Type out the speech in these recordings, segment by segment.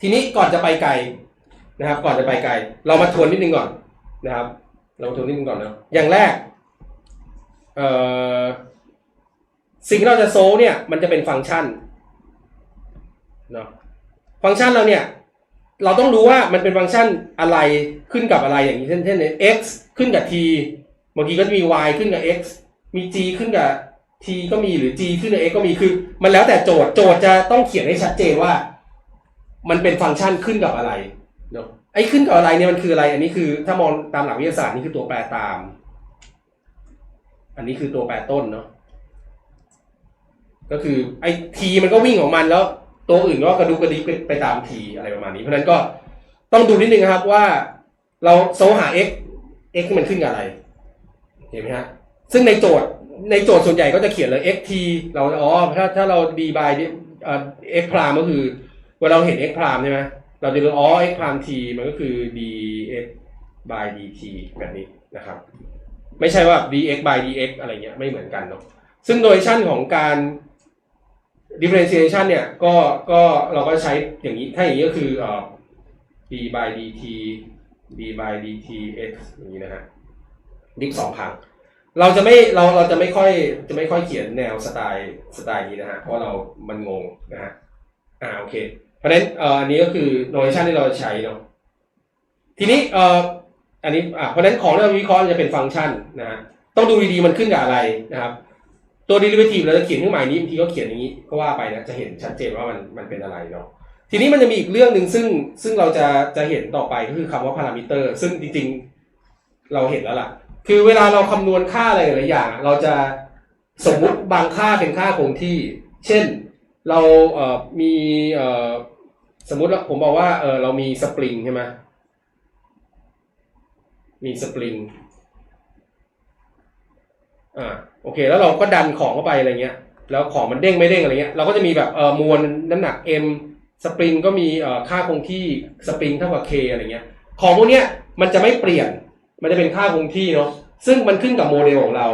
ทีนี้ก่อนจะไปไกลนะครับ ก่อนจะไปไกล เรามาทวนนิดนึงก่อนนะครับ เรามาทวนนิดนึงก่อนนะอย่างแรกเอ่อสิ่งที่เราจะโซเนี่ย มันจะเป็นฟังก์ชันเนาะฟังก์ชันเราเนี่ย เราต้องรู้ว่ามันเป็นฟังก์ชันอะไรขึ้นกับอะไรอย่างนี้เช่นเช่น x ขึ้นกับ t บางทีก็จะมี y ขึ้นกับ x มี g ขึ้นกับ t ก็มีหรือ g ขึ้นกับ x ก็มีคือ มันแล้วแต่โจทย์โจทย์จะต้องเขียนให้ชัดเจนว่า มันเป็นฟังก์ชันขึ้นกับอะไรเนาะไอ้ขึ้นกับอะไรเนี่ยมันคืออะไร อันนี้คือถ้ามองตามหลักวิทยาศาสตร์นี่คือตัวแปรตาม อันนี้คือตัวแปรต้นเนาะก็คือไอ้ t มันก็วิ่งของมันแล้ว ตัวอื่นก็กระดูกกระดิกไปไปตาม t อะไรประมาณนี้ เพราะนั้นก็ต้องดูนิดนึงนะครับว่าเราโซหา x x มันขึ้นกับอะไร เห็นไหมฮะ ซึ่งในโจทย์ในโจทย์ส่วนใหญ่ก็จะเขียนเลย xt เราอ๋อถ้าถ้าเรา d by เอ่อ x พรามก็คือ วลาเราเห็น x พรามใช่ไหมเราจะรู้อ๋อ x พราม t มันก็คือ dx by dt แบบนี้นะครับ ไม่ใช่ว่า dx by dx อะไรเงี้ยไม่เหมือนกันเนาะซึ่งโดยชั่นของการ differentiation เนี่ยก็ก็เราก็ใช้อย่างนี้ ถ้าอย่างนี้ก็คือเอ่อ d by dt d by dt x อย่างนี้นะฮะดิฟสองครั้งเราจะไม่เราเราจะไม่ค่อยจะไม่ค่อยเขียนแนวสไตล์สไตล์นี้นะฮะเพราะเรามันงงนะฮะอ่าโอเค ราะฉะนั้นเอ่ออันนี้ก็คือ notation ที่เราจะใช้เนาะทีนี้เอ่ออันนี้อ่าเพราะฉะนั้นของที่เราวิเคราะห์จะเป็นฟังก์ชันนะฮะต้องดูดีๆมันขึ้นกับอะไรนะครับ ตัว derivative เราจะเขียนเครื่องหมายนี้บางทีก็เขียนอย่างนี้ก็ว่าไปนะจะเห็นชัดเจนว่ามันมันเป็นอะไรเนาะทีนี้มันจะมีอีกเรื่องหนึ่งซึ่งซึ่งเราจะจะเห็นต่อไปก็คือคำว่าพารามิเตอร์ ซึ่งจริงๆเราเห็นแล้วล่ะ คือเวลาเราคำนวณค่าอะไรหลายอย่าง เราจะสมมุติบางค่าเป็นค่าคงที่ เช่นเราเอ่อมีเอ่อ สมมุติว่าผมบอกว่าเออเรามีสปริงใช่ไหมมีสปริงอ่าโอเค แล้วเราก็ดันของเข้าไปอะไรเงี้ย แล้วของมันเด้งไม่เด้งอะไรเงี้ยเราก็จะมีแบบเอ่อมวลน้ำหนัก m สปริงก็มีเอ่อค่าคงที่สปริงเท่ากับ k อะไรเงี้ย ของพวกเนี้ยมันจะไม่เปลี่ยน มันจะเป็นค่าคงที่เนาะซึ่งมันขึ้นกับโมเดลของเรา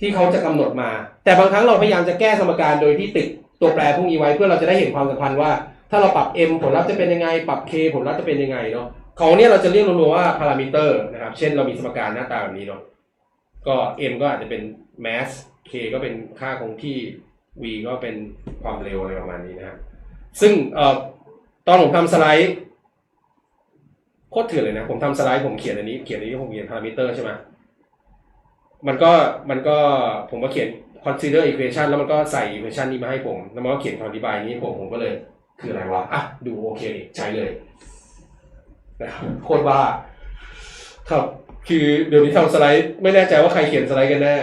ที่เขาจะกำหนดมา แต่บางครั้งเราพยายามจะแก้สมการโดยที่ติดตัวแปรพวกนี้ไว้เพื่อเราจะได้เห็นความสัมพันธ์ว่า ถ้าเราปรับ m ผลลัพธ์จะเป็นยังไง ปรับ k ผลลัพธ์จะเป็นยังไงเนาะของเนี้ยเราจะเรียกรวมๆว่าพารามิเตอร์นะครับ เช่นเรามีสมการหน้าตาแบบนี้เนาะก็ m ก็อาจจะเป็น mass k ก็เป็นค่าคงที่ v ก็เป็นความเร็วอะไรประมาณนี้นะฮะซึ่งเอ่อตอนผมทำสไลด์โคตรเถื่อนเลยนะ ผมทำสไลด์ผมเขียนอันนี้เขียนอันนี้ผมเขียนพารามิเตอร์ใช่ไหมมันก็มันก็ผมก็เขียน consider equation แล้วมันก็ใส่ equation นี้มาให้ผม แล้วมันก็เขียนคำอธิบายนี้ผมผมก็เลย คืออะไรวะอะดูโอเคนี่ใช้เลยนะครับโคตรบ้าครับ คือเดี๋ยวนี้ทำสไลด์ ไม่แน่ใจว่าใครเขียนสไลด์กันแน่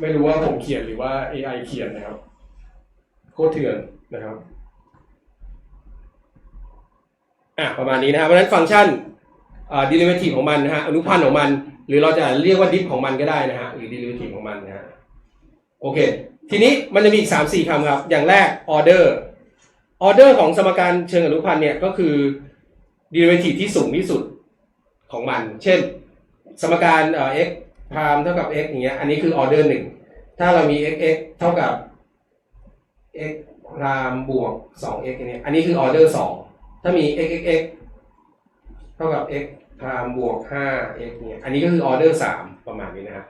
ไม่รู้ว่าผมเขียนหรือว่า AI เขียนนะครับ โคตรเถื่อนนะครับอะประมาณนี้นะครับเพราะฉะนั้นฟังก์ชันอ่า derivative ของมันนะฮะอนุพันธ์ของมัน หรือเราจะเรียกว่าดิฟของมันก็ได้นะฮะหรือ derivative ของมันนะฮะโอเค ทีนี้มันจะมีอีกสามสี่คำครับ อย่างแรก order order ของสมการเชิงอนุพันธ์เนี่ยก็คือ derivative ที่สูงที่สุดของมัน เช่น สมการเอ่อ x พามเท่ากับ x อย่างเงี้ย อันนี้คือ order หนึ่ง ถ้าเรามี x x เท่ากับ x พามบวก 2x อย่างเงี้ยอันนี้คือ order สอง ถ้ามี x x x เท่ากับ x พามบวก 5x เนี่ย อันนี้ก็คือ order 3ประมาณนี้นะครับ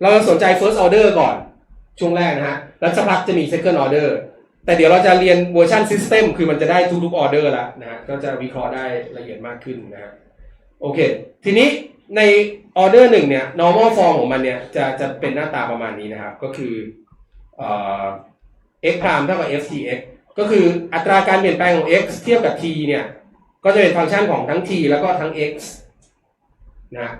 เราสนใจ first order ก่อน ช่วงแรกนะฮะ แล้วสักพักจะมี second order แต่เดี๋ยวเราจะเรียนเวอร์ชัน system คือมันจะได้ทุกๆ order แล้วนะฮะก็จะวิเคราะห์ได้ละเอียดมากขึ้นนะฮะโอเค ทีนี้ใน order หนึ่งเนี่ย normal form ของมันเนี่ยจะจะเป็นหน้าตาประมาณนี้นะครับ ก็คือเอ่อ x พรามเท่ากับ ftx ก็คืออัตราการเปลี่ยนแปลงของ x เทียบกับ t เนี่ย ก็จะเป็นฟังก์ชันของทั้ง t แล้วก็ทั้ง x นะ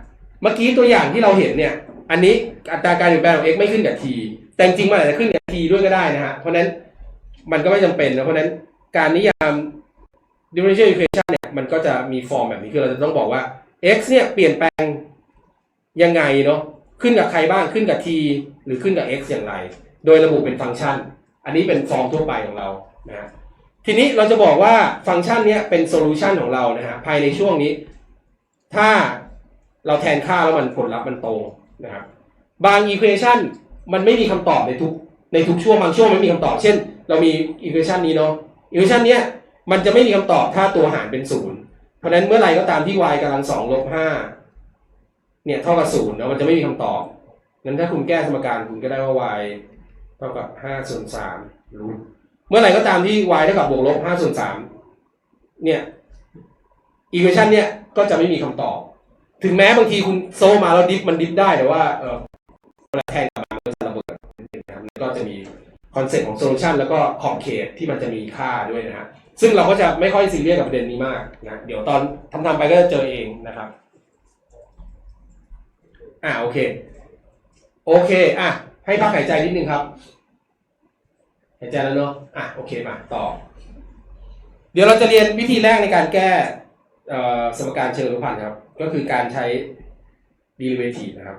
เมื่อกี้ตัวอย่างที่เราเห็นเนี่ย อันนี้อัตราการเปลี่ยนแปลงของ x ไม่ขึ้นกับ t แต่จริงๆมันอาจจะขึ้นกับ t ด้วยก็ได้นะฮะเพราะนั้น มันก็ไม่จำเป็นนะเพราะนั้นการนิยาม differential equation เนี่ยมันก็จะมีฟอร์มแบบนี้คือเราจะต้องบอกว่า x เนี่ยเปลี่ยนแปลงยังไงเนาะขึ้นกับใครบ้างขึ้นกับ t หรือขึ้นกับ x อย่างไร โดยระบุเป็นฟังก์ชัน อันนี้เป็นฟอร์มทั่วไปของเรานะฮะทีนี้เราจะบอกว่าฟังก์ชันเนี้ยเป็นโซลูชันของเรานะฮะภายในช่วงนี้ ถ้าเราแทนค่าแล้วมันผลลัพธ์มันตรงนะครับบางอีควอชันมันไม่มีคำตอบในทุกในทุกช่วงบางช่วงไม่มีคำตอบ เช่น เรามีอีควอชันนี้เนาะอีควอชันเนี้ยมันจะไม่มีคำตอบถ้าตัวหารเป็นศูนย์เพราะนั้นเมื่อไรก็ตามที่ y กำลังสองลบห้าเนี่ยเท่ากับศูนย์แล้วมันจะไม่มีคำตอบงั้นถ้าคุณแก้สมการคุณก็ได้ว่า y เท่ากับห้าส่วนสามรูทเมื่อไหร่ก็ตามที่ y เท่ากับบวกลบห้าส่วนสามเนี่ยอีควอชันเนี่ยก็จะไม่มีคำตอบ ถึงแม้บางทีคุณโซมาแล้วดิฟมันดิฟได้แต่ว่าเออแทงกลับมันก็จะระเบิดนะครับก็จะมี อนเซ็ปต์ของโซลูชันแล้วก็ขอบเขตที่มันจะมีค่าด้วยนะฮะซึ่งเราก็จะไม่ค่อยซีเรียสกับประเด็นนี้มากนะเดี๋ยวตอนทำทำๆไปก็จะเจอเองนะครับอ่าโอเค โอเคอะให้พักหายใจนิดนึงครับหายใจแล้วเนาะอะโอเคมาต่อ เดี๋ยวเราจะเรียนวิธีแรกในการแก้สมการเชิงอนุพันธ์ครับ ก็คือการใช้ derivative นะครับ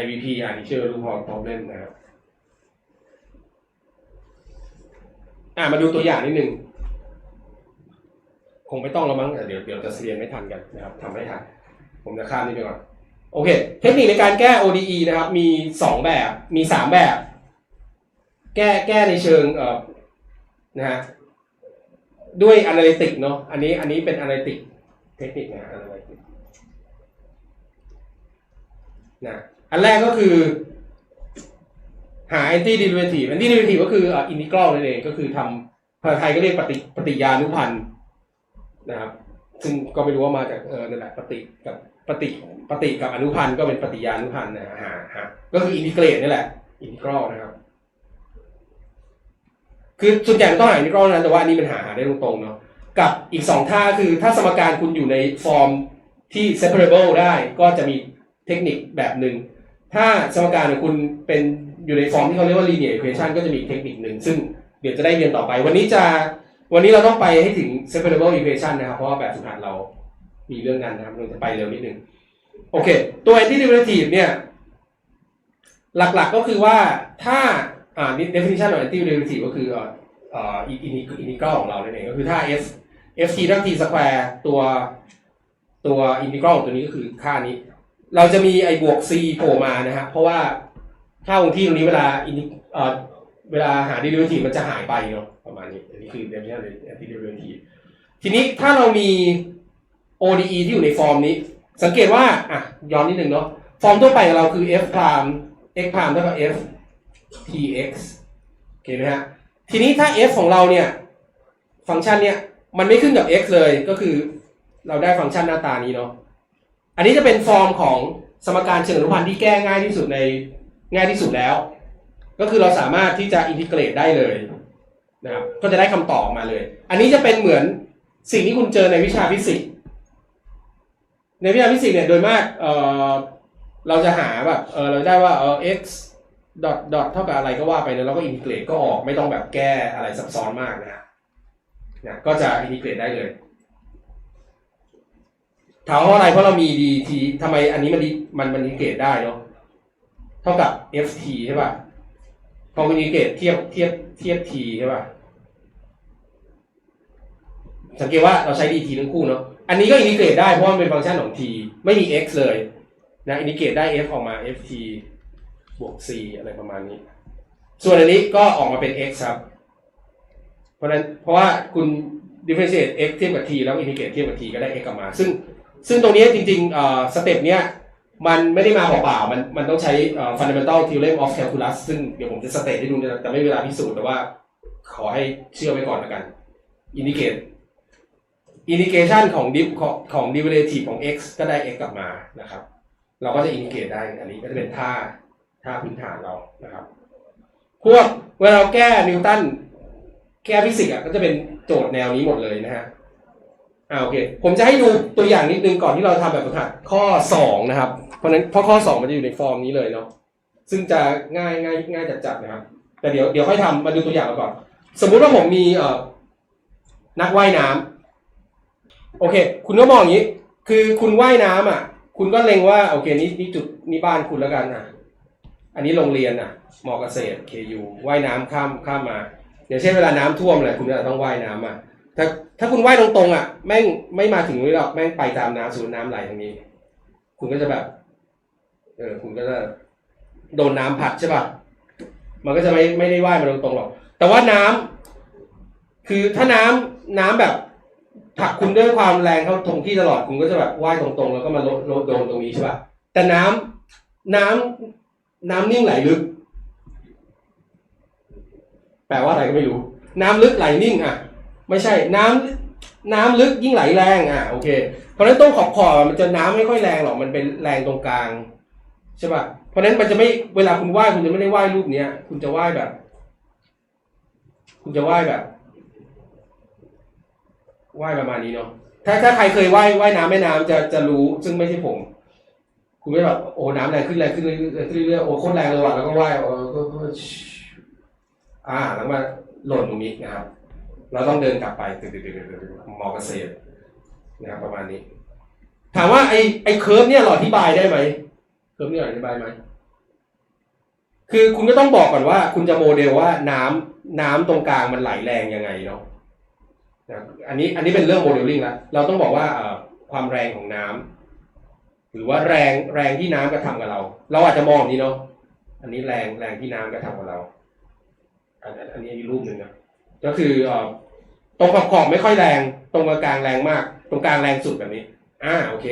IVP อ่า initial value problem นะครับ อะมาดูตัวอย่างนิดนึง คงไม่ต้องแล้วมั้งเดี๋ยวเดี๋ยวจะเรียนไม่ทันกันนะครับทำไม่ทัน ผมจะข้ามนี่ไปก่อน โอเค เทคนิคในการแก้ ODE นะครับ มีสองแบบ มีสามแบบ แก้แก้ในเชิงเอ่อนะฮะด้วย analytic เนาะ อันนี้อันนี้เป็น analytic เทคนิคนะ analytic นะ อันแรกก็คือ หา anti derivative anti derivative ก็คืออะ integral นั่นเองก็คือทำภาษาไทยก็เรียกปฏิปฏิยานุพันธ์นะครับ ซึ่งก็ไม่รู้ว่ามาจากเออนั่นแหละปฏิกับปฏิปฏิกับอนุพันธ์ก็เป็นปฏิยานุพันธ์นะฮะก็คืออินทิเกรตนี่แหละอินทิกรัลนะครับ คือส่วนใหญ่ต้องหาอินทิกรัลนะแต่ว่าอันนี้มันหาหาได้ตรงๆเนาะกับอีกสองท่าคือถ้าสมการคุณอยู่ในฟอร์มที่ separable ได้ก็จะมีเทคนิคแบบหนึ่งถ้าสมการของคุณเป็น อยู่ในฟอร์มที่เขาเรียกว่า linear equation ก็จะมีเทคนิคหนึ่งซึ่งเดี๋ยวจะได้เรียนต่อไป วันนี้จะวันนี้เราต้องไปให้ถึง separable equation นะครับ เพราะว่าแบบฝึกหัดเรามีเรื่องนั้นนะครับเราจะไปเร็วนิดนึงโอเค ตัว anti derivative เนี่ย หลักๆก็คือว่าถ้าอ่า definition ของ anti derivative ก็คืออ่อเอ่อ integral ของเราเนั่นเองก็คือถ้า f f t ทั้ง t square ตัวตัว integral ของตัวนี้ก็คือค่านี้ เราจะมีไอ้บวก c โผล่มานะฮะเพราะว่า ค่าคงที่ตรงนี้เวลา in- เอ่อเวลาหา derivative มันจะหายไปเนาะประมาณนี้อันนี้คือ definition ของ anti derivative ทีนี้ถ้าเรามี ODE ที่อยู่ในฟอร์มนี้ สังเกตว่าอะย้อนนิดนึงเนาะฟอร์มทั่วไปของเราคือ f prime x prime เท่ากับ f tx โอเคไหมฮะทีนี้ถ้า f ของเราเนี่ยฟังก์ชันเนี่ยมันไม่ขึ้นกับ x เลยก็คือเราได้ฟังก์ชันหน้าตานี้เนาะอันนี้จะเป็นฟอร์มของสมการเชิงอนุพันธ์ที่แก้ง่ายที่สุดใน ง่ายที่สุดแล้ว ก็คือเราสามารถที่จะอินทิเกรตได้เลยนะครับก็จะได้คำตอบมาเลย อันนี้จะเป็นเหมือนสิ่งที่คุณเจอในวิชาฟิสิกส์ในวิชาฟิสิกส์เนี่ยโดยมากเออเราจะหาแบบเออเราได้ว่าเออ x ดอทดอทเท่ากับอะไรก็ว่าไปนะแล้วก็อินทิเกรตก็ออกไม่ต้องแบบแก้อะไรซับซ้อนมากนะนะก็จะอินทิเกรตได้เลยถามว่าอะไรเพราะเรามี dt ทำไมอันนี้มันมันมันอินทิเกรตได้เนาะ เท่ากับ ft ใช่ป่ะพอมันอินิเกตเทียบเทียบเทียบ t ใช่ป่ะสังเกตว่าเราใช้ dt ทั้งคู่เนาะอันนี้ก็อินทิเกรตได้เพราะมันเป็นฟังก์ชันของ t ไม่มี x เลยนะอินทิเกรตได้ f ออกมา ft บวก c อะไรประมาณนี้ ส่วนอันนี้ก็ออกมาเป็น x ครับ เพราะนั้นเพราะว่าคุณ differentiate x เทียบกับ t แล้วอินทิเกรตเทียบกับ t ก็ได้ x กลับมา ซึ่งซึ่งตรงนี้จริงๆเอ่อสเต็ปเนี้ย มันไม่ได้มาเปล่าๆมันมันต้องใช้ fundamental theorem of calculus ซึ่งเดี๋ยวผมจะสเตทให้ดูนะแต่ไม่มีเวลาพิสูจน์แต่ว่าขอให้เชื่อไว้ก่อนล้วกัน indicate อินดิเคชันของดิฟของของ derivative ของ x ก็ได้ x กลับมานะครับ เราก็จะอินดิเคตได้ อันนี้ก็จะเป็นท่าท่าพื้นฐานเรานะครับ พวกเวลาเราแก้นิวตันแก้ฟิสิกส์อะก็จะเป็นโจทย์แนวนี้หมดเลยนะฮะ อ่าโอเค ผมจะให้ดูตัวอย่างนิดนึงก่อนที่เราทำแบบฝึกหัดข้อสองนะครับ เพราะนั้นเพราะข้อสองมันจะอยู่ในฟอร์มนี้เลยเนาะซึ่งจะง่ายง่ายง่ายจัดๆนะครับ แต่เดี๋ยวเดี๋ยวค่อยทำมาดูตัวอย่างก่อน สมมุติว่าผมมีเอ่อนักว่ายน้ำโอเค คุณก็มองอย่างนี้ คือคุณว่ายน้ำอะ คุณก็เล็งว่าโอเคนี่นี่จุดนี่บ้านคุณแล้วกันอะ อันนี้โรงเรียนอะมอเกษตร KU ว่ายน้ำข้ามข้ามมาอย่างเช่นเวลาน้ำท่วมอะไรคุณก็ต้องว่ายน้ำอะ ถ้าถ้าคุณว่ายตรงๆอะแม่งไม่มาถึงนี้หรอกแม่งไปตามน้ำสูนน้ำไหลทางนี้ คุณก็จะแบบ เออ คุณก็จะโดนน้ำพัดใช่ป่ะมันก็จะไม่ไม่ได้ว่ายมาตรงๆหรอกแต่ว่าน้คือถ้าน้ำน้ำแบบผลักคุณด้วยความแรงเข้าตรงที่ตลอดคุณก็จะแบบว่ายตรงๆ แล้วก็มาลดลดโดนตรงนี้ใช่ป่ะแต่น้ำน้ำน้ำนิ่งไหลลึก แปลว่าอะไรก็ไม่รู้ น้ำลึกไหลนิ่งอะ ไม่ใช่น้ำน้ำลึกยิ่งไหลแรงอะโอเค เพราะฉะนั้นตรงขอบขอบมันจะน้ำไม่ค่อยแรงหรอกมันเป็นแรงตรงกลางใช่ป่ะเพราะฉะนั้นมันจะไม่เวลาคุณว่ายคุณจะไม่ได้ว่ายรูปเนี้ย คุณจะว่ายแบบ คุณจะว่ายแบบว่ายประมาณนี้เนาะถ้าถ้าใครเคยไหว่ายว่ายน้ำแม่น้ำจะจะรู้ซึ่งไม่ใช่ผม คุณไม่แบบโอ้น้ำแรงขึ้นแรงขึ้นเรื่อยๆโอ้โคตรแรงเลยว่ะแล้วก็ว่ายเออก็ก็อ่าแล้วมาหล่นตรงนี้นะครับ เราต้องเดินกลับไปตึ๊ดๆๆๆมอเกษตรนะครับประมาณนี้ ถามว่าไอ้ไอ้เคิร์ฟเนี่ยเราอธิบายได้ไหมเคิร์ฟเนี่ยอธิบายไหมคือคุณก็ต้องบอกก่อนว่า คุณจะโมเดลว่าน้ำน้ำตรงกลางมันไหลแรงยังไงเนาะนะอันนี้อันนี้เป็นเรื่องโมเดลลิ่งละเราต้องบอกว่าเอ่อความแรงของน้ำหรือว่าแรงแรงที่น้ำกระทำกับเรา เราอาจจะมองนี้เนาะอันนี้แรงแรงที่น้ำกระทำกับเรา อันอันอันนี้อีกรูปหนึ่งนะก็คือเอ่อ ตรงขอบขอบไม่ค่อยแรง ตรงกลางแรงมาก ตรงกลางแรงสุดแบบนี้ อ่า โอเค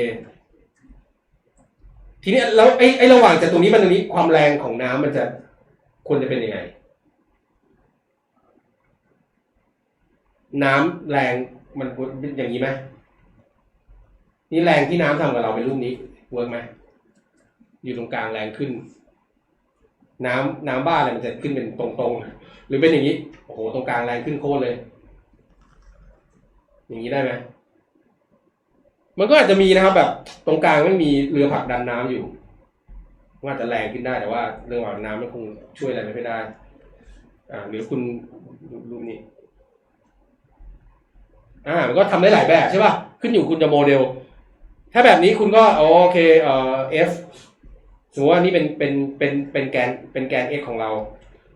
ทีนี้แล้วไอ้ไอ้ระหว่างจากตรงนี้มันตรงนี้ความแรงของน้ำมันจะควรจะเป็นยังไง น้ำแรงมันเป็นอย่างนี้ไหมนี่แรงที่น้ำทำกับเราเป็นรูปนี้เวิร์กไหมอยู่ตรงกลางแรงขึ้น น้ำน้ำบ้าอะไรมันจะขึ้นเป็นตรงๆหรือเป็นอย่างนี้โอ้โหตรงกลางแรงขึ้นโคตรเลย อย่างนี้ได้ไหมมันก็อาจจะมีนะครับ แบบตรงกลางไม่มีเรือผลักดันน้ำอยู่มันอาจจะแรงขึ้นได้แต่ว่า เรื่องของน้ำมันคงช่วยอะไรไม่ได้ อ่า หรือคุณรูปนี้ อ่า มันก็ทำได้หลายแบบใช่ป่ะขึ้นอยู่คุณจะโมเดล ถ้าแบบนี้คุณก็โอเคเอ่อ f สมมติว่านี่เป็นเป็นเป็นเป็นแกนเป็นแกน x ของเรา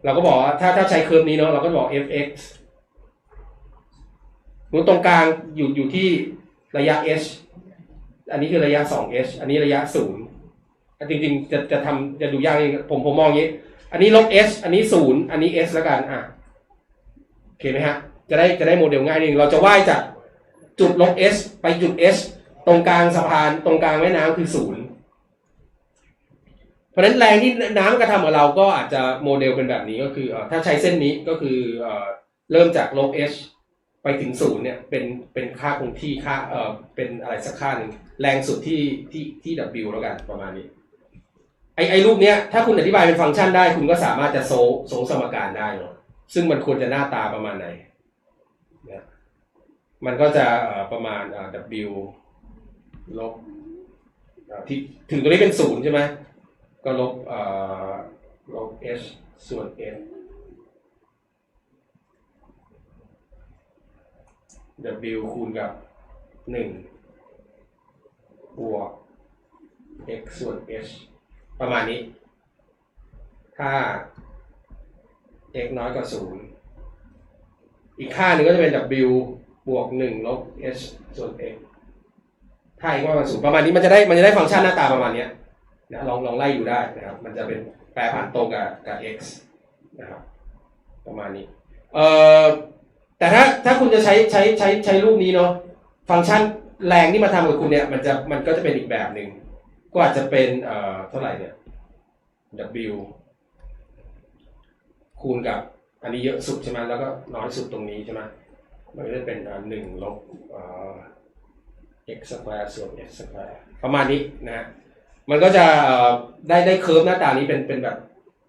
เราก็บอกว่าถ้าถ้าใช้เคอร์ฟนี้เนาะเราก็บอก fx มมติตรงกลางอยู่อยู่ที่ระยะ h อันนี้คือระยะ 2h อันนี้ระยะ0อะจริงๆ จะจะทำจะดูยากนิดนึงผมผมมองอย่างนี้ อันนี้ลบ h อันนี้ 0 อันนี้ s แล้วกันอะโอเคไหมฮะ จะได้จะได้โมเดลง่ายนิดนึงเราจะว่ายจากจุดลบ s ไปจุด h ตรงกลางสะพานตรงกลางแม่น้ำคือศูนย์เพราะฉะนั้นแรงที่น้ำกระทำกับเราก็อาจจะโมเดลเป็นแบบนี้ก็คือถ้าใช้เส้นนี้ก็คือเริ่มจากลบ h ไปถึงศูนย์เนี่ยเป็นเป็นค่าคงที่ค่าเอ่อเป็นอะไรสักค่าหนึ่งแรงสุดที่ที่ที่ w แล้วกันประมาณนี้ไอไอรูปเนี้ยถ้าคุณอธิบายเป็นฟังก์ชันได้ คุณก็สามารถจะโซโซสมการได้เนาะซึ่งมันควรจะหน้าตาประมาณไหนเนี่ยมันก็จะเอ่อประมาณเออ w ลบเอ่อที่ถึงตรงนี้เป็นศูนย์ใช่ไหมก็ลบเอ่อลบ h ส่วน n w คูณกับหนึ่งบวก x ส่วน h ประมาณนี้ ถ้า x น้อยกว่าศูนย์อีกค่าหนึ่งก็จะเป็น w บวกหนึ่งลบ h ส่วน x ถ้า x มากกว่าศูนย์ประมาณนี้มันจะได้มันจะได้ฟังก์ชันหน้าตาประมาณนี้นะลองลองไล่ดูได้นะครับ มันจะเป็นแปรผันตรงกับกับ x นะครับประมาณนี้ เอ่อ แต่ถ้าถ้าคุณจะใช้ใช้ใช้ใช้รูปนี้เนาะฟังก์ชันแรงที่มาทำกับคุณเนี่ยมันจะมันก็จะเป็นอีกแบบหนึ่งก็อาจจะเป็นเอ่อเท่าไหร่เนี่ย w คูณกับ อันนี้เยอะสุดใช่ไหมแล้วก็น้อยสุดตรงนี้ใช่ไหมมันก็จะเป็นอ่าหนึ่งลบเอ่อ x square ส่วน x square ประมาณนี้นะมันก็จะเอ่อได้ได้เคอร์ฟหน้าตานี้เป็นเป็นแบบ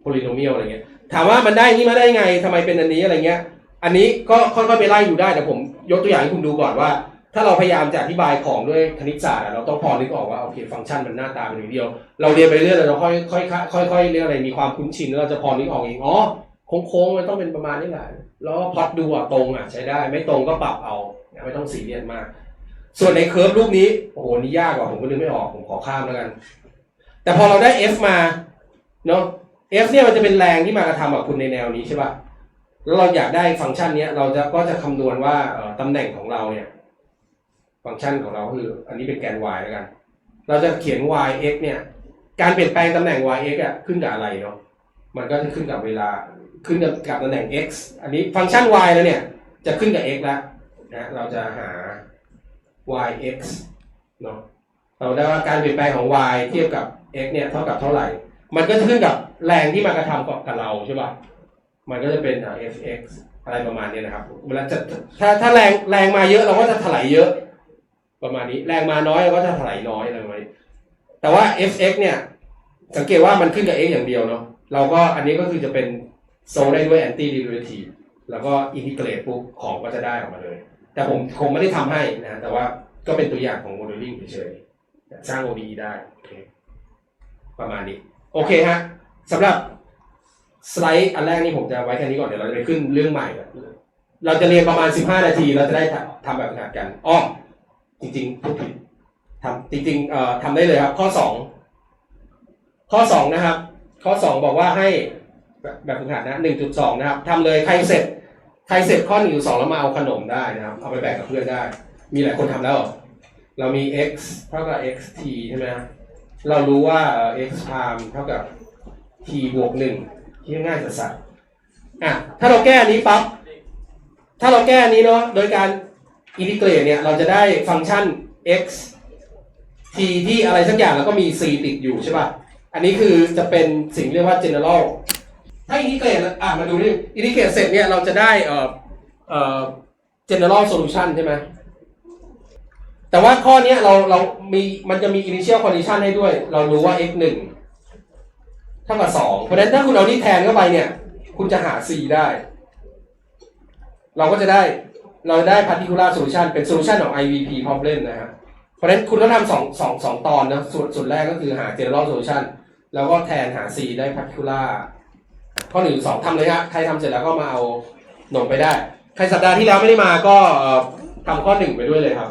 polynomial อะไรเงี้ยถามว่ามันได้นี่มาได้ไงทำไมเป็นอันนี้อะไรเงี้ย อันนี้ก็ค่อยๆไปไล่ดูได้แต่ผม ยกตัวอย่างให้คุณดูก่อนว่า ถ้าเราพยายามจะอธิบายของด้วยคณิตศาสตร์อะเราต้องพอนึกออกว่าโอเคฟังก์ชันมันหน้าตาเป็นอย่างเดียว เราเรียนไปเรื่อยเราค่อยค่อยค่อยค่อยๆเรียกอะไรมีความคุ้นชินแล้วเราจะพอนึกออกเองอ๋อโค้งๆมันต้องเป็นประมาณนี้แหละแล้วก็พอตดูอะตรงอะใช้ได้ ไม่ตรงก็ปรับเอาไม่ต้องซีเรียสมาก ส่วนในเคอร์ฟรูปนี้โอ้โหนี่ยากกว่าผมก็นึกไม่ออกผมขอข้ามแล้วกัน แต่พอเราได้ f มาเนาะ f เนี่ยมันจะเป็นแรงที่มากระทำกับคุณในแนวนี้ใช่ป่ะ แล้วเราอยากได้ฟังก์ชันนี้เราจะก็จะคำนวณว่าตำแหน่งของเราเนี่ย ฟังก์ชันของเราคือ อันนี้เป็นแกน y แล้วกัน เราจะเขียน y x เนี่ย การเปลี่ยนแปลงตำแหน่ง y x อะขึ้นกับอะไรเนาะมันก็จะขึ้นกับเวลาขึ้นกับกับตำแหน่ง x อันนี้ฟังก์ชัน y แล้วเนี่ยจจะขึ้นกับ x แล้วนะเราจะหา yx เนาะเราได้ว่าการเปลี่ยนแปลงของ y เทียบกับ x เนี่ยเท่ากับเท่าไหร่ มันก็จะขึ้นกับแรงที่มากระทำกับเราใช่ป่ะ มันก็จะเป็นอ่า fx อะไรประมาณนี้นะครับ เวลาจะถ้าถ้าแรงแรงมาเยอะเราก็จะถลายเยอะ ประมาณนี้แรงมาน้อยเราก็จะถลายน้อยอะไรประมาณนี้แต่ว่า fx เนี่ย สังเกตว่ามันขึ้นกับ x อย่างเดียวเนาะเราก็อันนี้ก็คือจะเป็นโซได้ด้วย anti derivative แล้วก็อินทิเกรตปุ๊บของก็จะได้ออกมาเลย แต่ผมคงไม่ได้ทำให้นะแต่ว่าก็เป็นตัวอย่างของโมเดลลิ่งเฉยๆสร้าง ODE ได้โอเคประมาณนี้ โอเคฮะสำหรับ สไลด์อันแรกนี่ผมจะไว้แค่นี้ก่อนเดี๋ยวเราจะไปขึ้นเรื่องใหม่เราจะเรียนประมาณ 15 นาที เราจะได้ทำแบบหัดกันอ๋อจริงๆพูดผิดทำจริงๆเอ่อทำได้เลยครับ ข้อ 2 ข้อ 2 นะครับ ข้อ 2 บอกว่าให้แบบฝึกหัดนะ 1.2 นะครับทำเลยใครเสร็จใครเสร็จข้อหนึ่งสองแล้วมาเอาขนมได้นะครับ เอาไปแบ่งกับเพื่อนได้ มีหลายคนทำแล้ว เรามี x เท่ากับ x t ใช่ไหมเรารู้ว่า x time เท่ากับ t บวกหนึ่ง คิดง่ายสัสอะถ้าเราแก้นนี้ปั๊บถ้าเราแก้นี้เนาะโดยการอินทิเกรตเนี่ยเราจะได้ฟังก์ชัน x t ที่อะไรสักอย่างแล้วก็มี c ติดอยู่ใช่ป่ะ อันนี้คือจะเป็นสิ่งเรียกว่า general ถ้าอินทิเกรตอะมาดูนี่อินทิเกรตเสร็จเนี่ยเราจะได้เอ่อเอ่อ general solution ใช่ไหมแต่ว่าข้อนี้เราเรามีมันจะมี initial condition ให้ด้วย เรารู้ว่า x 1 เท่ากับสองเพราะฉะนั้นถ้าคุณเอานี่แทนเข้าไปเนี่ย คุณจะหา c ได้ เราก็จะได้เราได้ particular solution เป็น solution ของ IVP problem นะฮะเพราะฉะนั้นคุณต้องทำสองสองสองตอนนะส่วนส่วนแรกก็คือหา general solution แล้วก็แทนหา c ได้ particular ข้อหนึ่งสองทำเลยฮะใครทำเสร็จแล้วก็มาเอาหนมไปได้ ใครสัปดาห์ที่แล้วไม่ได้มาก็ทำข้อหนึ่งไปด้วยเลยครับ